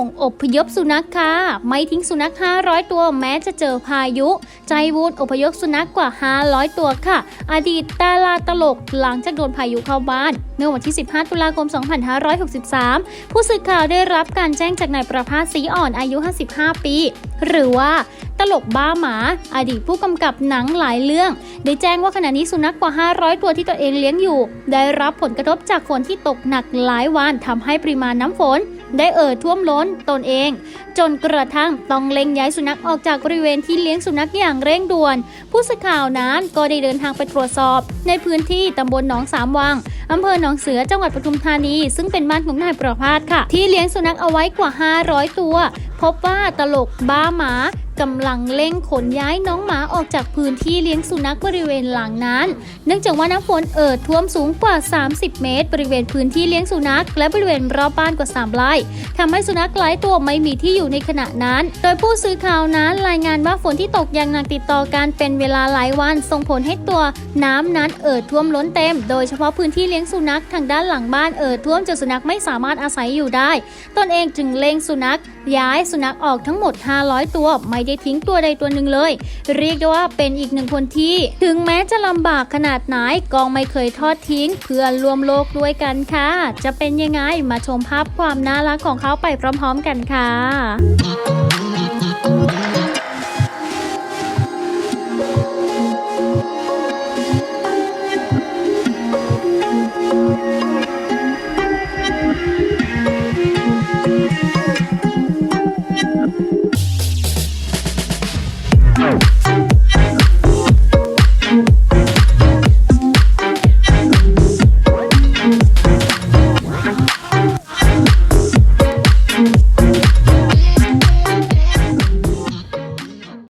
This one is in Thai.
งอพยพสุนัขค่ะ ไม่ทิ้งสุนัข 500 ตัวแม้จะเจอพายุ ใจวูนอพยพสุนัขกว่า 500 ตัวค่ะ อดีตดาราตลกหลังจากโดนพายุเข้าบ้าน เมื่อวันที่ 15 ตุลาคม 2563 ผู้สื่อข่าวได้รับการแจ้งจากนายประภาสศรีอ่อนอายุ 55 ปี หรือว่าตลกบ้าหมา อดีตผู้กำกับหนังหลายเรื่อง ได้แจ้งว่าขณะนี้สุนัขกว่า 500 ตัวที่ตัวเองเลี้ยงอยู่ ได้รับผลกระทบจากฝนที่ตกหนักหลายวันทำให้ปริมาณน้ำฝน ได้เอ่อท่วมล้นตนเอง จนกระทั่งต้องเล็งย้ายสุนัขออกจากบริเวณที่เลี้ยงสุนัขอย่างเร่งด่วน ผู้สื่อข่าวนั้นก็ได้เดินทางไปตรวจสอบ ในพื้นที่ตำบลหนองสามวังอำเภอหนองเสือจังหวัดปทุมธานี ซึ่งเป็นบ้านของนายประภาสค่ะ ที่เลี้ยงสุนัขเอาไว้กว่า 500 ตัว พบว่าตลกบ้าหมากำลังเร่งขนย้ายน้องหมาออกจากพื้นที่เลี้ยงสุนัขบริเวณหลังนั้น เนื่องจากว่าน้ำฝนเอ่อท่วมสูงกว่า 30 เมตร บริเวณพื้นที่เลี้ยงสุนัข และบริเวณรอบบ้านกว่า 3 ไร่ทำให้สุนัขหลายตัวไม่มีที่อยู่ในขณะนั้น โดยผู้สื่อข่าวนั้นรายงานว่าฝนที่ตกอย่างหนักติดต่อกันเป็นเวลาหลายวัน ส่งผลให้ตัวน้ำนั้นเอ่อท่วมล้นเต็ม โดยเฉพาะพื้นที่เลี้ยงสุนัขทางด้านหลังบ้านเอ่อท่วมจนสุนัขไม่สามารถอาศัยอยู่ได้ ตนเองจึงเล็งสุนัขย้ายสุนัขออกทั้งหมด 500 ตัว ไม่ได้ทิ้งตัวใดตัวหนึ่งเลย เรียกได้ว่าเป็นอีกหนึ่งคนที่ ถึงแม้จะลำบากขนาดไหนกองไม่เคยทอดทิ้ง เพื่อนรวมโลกด้วยกันค่ะ จะเป็นยังไงมาชมภาพความน่ารักของเขาไปพร้อม ๆ กันค่ะ